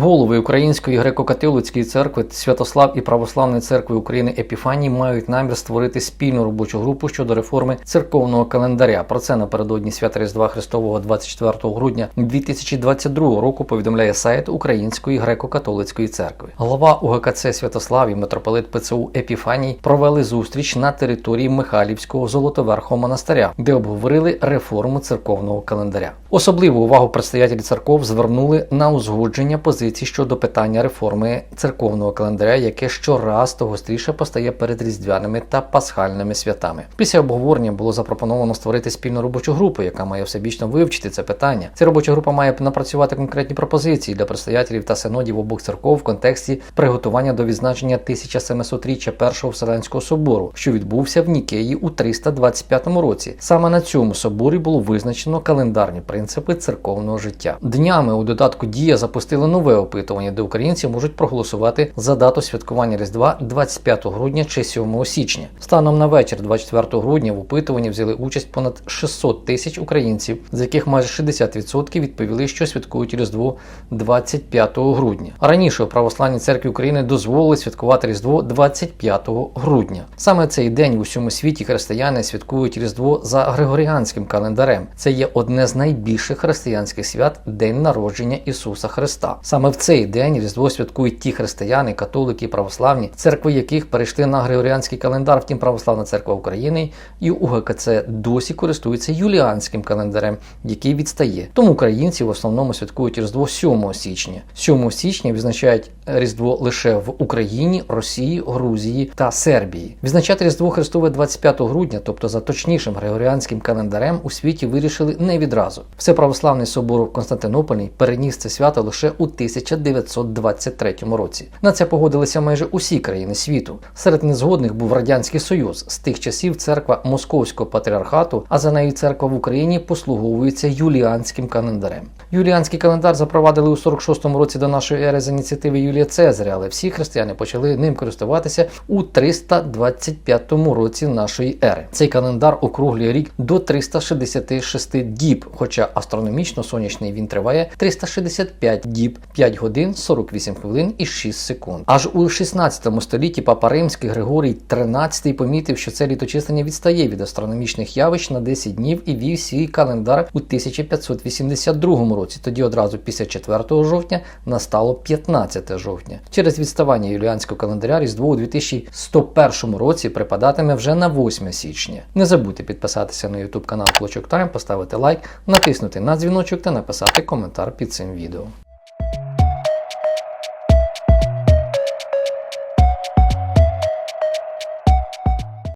Голови Української греко-католицької церкви Святослав і Православної церкви України Епіфанії мають намір створити спільну робочу групу щодо реформи церковного календаря. Про це напередодні свята Різдва Христового 24 грудня 2022 року повідомляє сайт Української греко-католицької церкви. Глава УГКЦ Святослав і митрополит ПЦУ Епіфаній провели зустріч на території Михайлівського Золотоверхого монастиря, де обговорили реформу церковного календаря. Особливу увагу предстоятелі церков звернули на узгодження позицій щодо питання реформи церковного календаря, яке щораз то гостріше постає перед різдвяними та пасхальними святами. Після обговорення було запропоновано створити спільну робочу групу, яка має всебічно вивчити це питання. Ця робоча група має напрацювати конкретні пропозиції для предстоятелів та синодів обох церков в контексті приготування до відзначення 1700-річчя Першого Вселенського собору, що відбувся в Нікеї у 325 році. Саме на цьому соборі було визначено календарні принципи церковного життя. Днями у додатку Дія запустили нове опитування, де українці можуть проголосувати за дату святкування Різдва 25 грудня чи 7 січня. Станом на вечір 24 грудня в опитуванні взяли участь понад 600 тисяч українців, з яких майже 60% відповіли, що святкують Різдво 25 грудня. Раніше у Православній церкві України дозволили святкувати Різдво 25 грудня. Саме цей день в усьому світі християни святкують Різдво за григоріанським календарем. Це є одне з найбільших християнських свят День народження Ісуса Христа. Саме в цей день Різдво святкують ті християни, католики православні, церкви яких перейшли на григоріанський календар. Втім, Православна церква України і УГКЦ досі користуються юліанським календарем, який відстає. Тому українці в основному святкують Різдво 7 січня. 7 січня відзначають Різдво лише в Україні, Росії, Грузії та Сербії. Відзначати Різдво Христове 25 грудня, тобто за точнішим григоріанським календарем, у світі вирішили не відразу. Всеправославний собор Константинопольний переніс це свято лише у 1923 році. На це погодилися майже усі країни світу. Серед незгодних був радянський союз. З тих часів церква Московського патріархату, а за нею церква в Україні послуговується юліанським календарем. Юліанський календар запровадили у 46-му році до нашої ери з ініціативи Юлія Цезаря, але всі християни почали ним користуватися у 325 році нашої ери. Цей календар округлює рік до 366 діб, хоча астрономічно сонячний він триває 365 діб, 5 годин, 48 хвилин і 6 секунд. Аж у 16 столітті Папа Римський Григорій XIII помітив, що це літочислення відстає від астрономічних явищ на 10 днів і вів свій календар у 1582 році. Тоді одразу після 4 жовтня настало 15 жовтня. Через відставання юліанського календаря Різдво у 2101 році припадатиме вже на 8 січня. Не забудьте підписатися на YouTube канал Клочок Тайм, поставити лайк, натиснути на дзвіночок та написати коментар під цим відео.